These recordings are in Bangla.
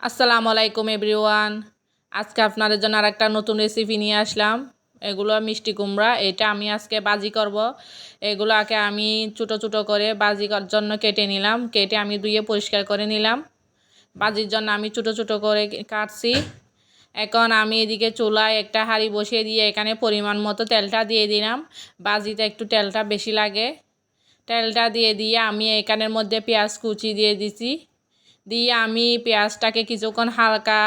আসসালামু আলাইকুম, এভরিওয়ান। আজকে আপনাদের জন্য আর একটা নতুন রেসিপি নিয়ে আসলাম। এগুলো মিষ্টি কুমড়া, এটা আমি আজকে বাজি করব। এগুলোকে আমি ছোটো ছোটো করে বাজি করার জন্য কেটে নিলাম। কেটে আমি ধুয়ে পরিষ্কার করে নিলাম। বাজির জন্য আমি ছোটো ছোটো করে কাটছি। এখন আমি এদিকে চুলায় একটা হাঁড়ি বসিয়ে দিয়ে এখানে পরিমাণ মতো তেলটা দিয়ে দিলাম। বাজিতে একটু তেলটা বেশি লাগে। তেলটা দিয়ে দিয়ে আমি এখানের মধ্যে পেঁয়াজ কুচি দিয়ে দিছি। দিয়ে আমি পেঁয়াজটাকে কিছুক্ষণ হালকা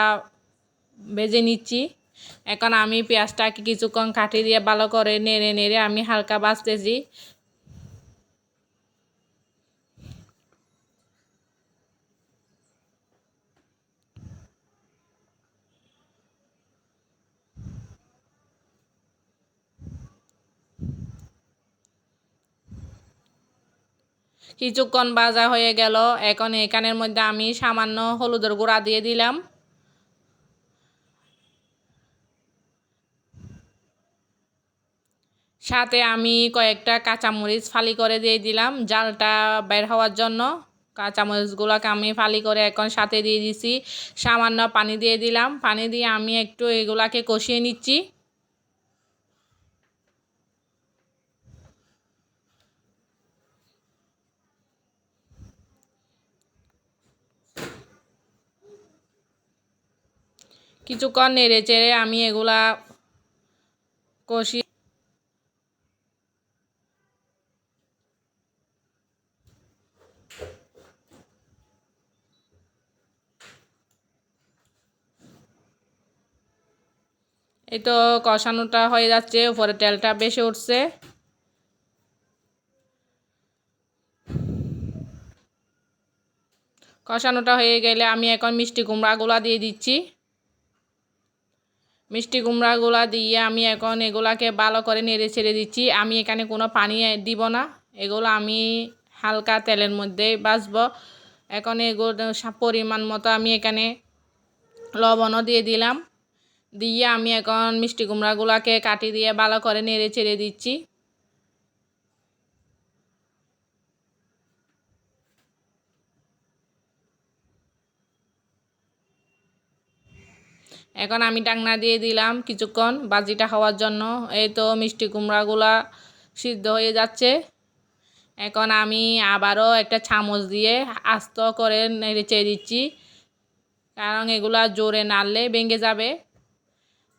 ভেজে নিচ্ছি। এখন আমি পেঁয়াজটাকে কিছুক্ষণ কাটি দিয়ে ভালো করে নেড়ে নেড়ে আমি হালকা বাঁচতেছি কিছুক্ষণ ভাজা হয়ে গেল। এখন এখানের মধ্যে আমি সামান্য হলুদের গুঁড়া দিয়ে দিলাম। সাথে আমি কয়েকটা কাঁচামরিচ ফালি করে দিয়ে দিলাম। জালটা বের হওয়ার জন্য কাঁচামরিচগুলোকে আমি ফালি করে এখন সাথে দিয়ে দিছি। সামান্য পানি দিয়ে দিলাম। পানি দিয়ে আমি একটু এগুলাকে কষিয়ে নিচ্ছি। কিছুক্ষণ নেড়ে চেড়ে আমি এগুলা কষি এই তো কষানোটা হয়ে যাচ্ছে, উপরে তেলটা বেশি উঠছে। কষানোটা হয়ে গেলে আমি এখন মিষ্টি কুমড়াগুলা দিয়ে দিচ্ছি। মিষ্টি কুমড়াগুলা দিয়ে আমি এখন এগুলাকে ভালো করে নেড়ে ছেড়ে দিচ্ছি। আমি এখানে কোনো পানি দিব না। এগুলো আমি হালকা তেলের মধ্যে বাসব এখন এগুলো পরিমাণ মতো আমি এখানে লবণও দিয়ে দিলাম। দিয়ে আমি এখন মিষ্টি কুমড়াগুলোকে কাটি দিয়ে ভালো করে নেড়ে ছেড়ে দিচ্ছি। এখন আমি ডাকনা দিয়ে দিলাম কিছুক্ষণ বাজিটা হওয়ার জন্য। এই তো মিষ্টি কুমড়াগুলা সিদ্ধ হয়ে যাচ্ছে। এখন আমি আবারও একটা চামচ দিয়ে আস্ত করে নেড়ে দিচ্ছি, কারণ এগুলা জোরে নাড়লে ভেঙে যাবে।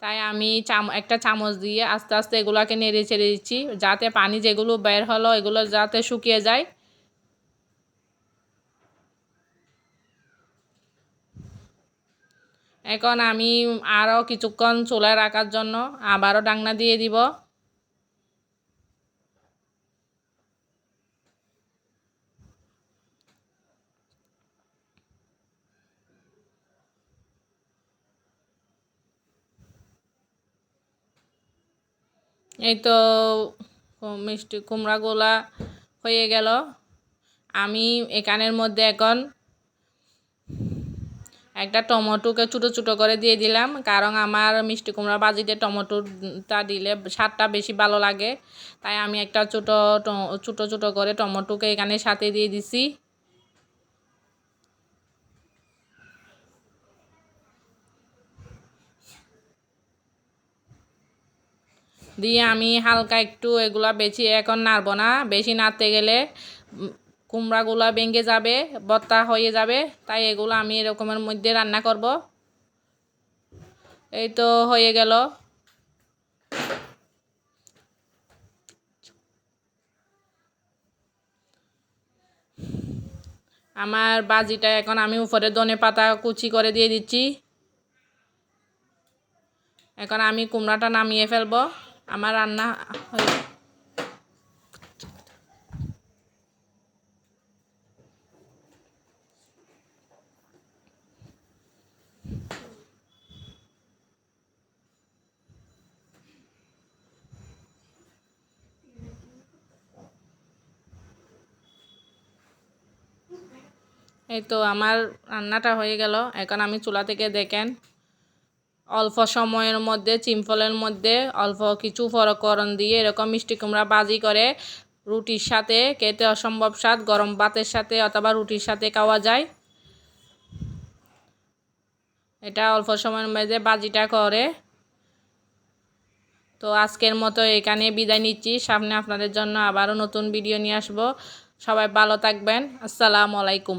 তাই আমি চাম, একটা চামচ দিয়ে আস্তে আস্তে এগুলাকে নেড়ে ছেড়ে দিচ্ছি, যাতে পানি যেগুলো বের হলো এগুলো যাতে শুকিয়ে যায়। এখন আমি আরও কিছুক্ষণ চুলায় রাখার জন্য আবারও ডাংনা দিয়ে দিব। এই তো মিষ্টি কুমড়াগুলা হয়ে গেল। আমি এখানের মধ্যে এখন একটা টমেটোকে ছোটো ছোটো করে দিয়ে দিলাম। কারণ আমার মিষ্টি কুমড়া বাজিতে টমেটোটা দিলে স্বাদটা বেশি ভালো লাগে। তাই আমি একটা ছোটো ছোটো ছোটো করে টমেটোকে এখানে সাথে দিয়ে দিছি। দিয়ে আমি হালকা একটু এগুলা বেশি এখন নাড়ব না। বেশি নাড়তে গেলে কুমড়াগুলো ভেঙে যাবে, বত্তা হয়ে যাবে, তাই এগুলো আমি এরকমের মধ্যে রান্না করব। এই তো হয়ে গেল। আমার বাজিটা এখন আমি উপরে ধনে পাতা কুচি করে দিয়ে দিচ্ছি। এখন আমি কুমড়াটা নামিয়ে ফেলব। আমার রান্না হয়ে এই তো আমার রান্নাটা হয়ে গেল। এখন আমি চুলা থেকে দেখেন, অল্প সময়ের মধ্যে চিম্পলের মধ্যে অল্প কিছু ফরকরণ দিয়ে এরকম মিষ্টি কুমড়া বাজি করে রুটির সাথে, খেতে অসম্ভব স্বাদ, গরম ভাতের সাথে অথবা রুটির সাথে খাওয়া যায়। এটা অল্প সময়ের মধ্যে বাজিটা করে। তো আজকের মতো এখানে বিদায় নিচ্ছি। সামনে আপনাদের জন্য আবারও নতুন ভিডিও নিয়ে আসব। সবাই ভালো থাকবেন। আসসালামু আলাইকুম।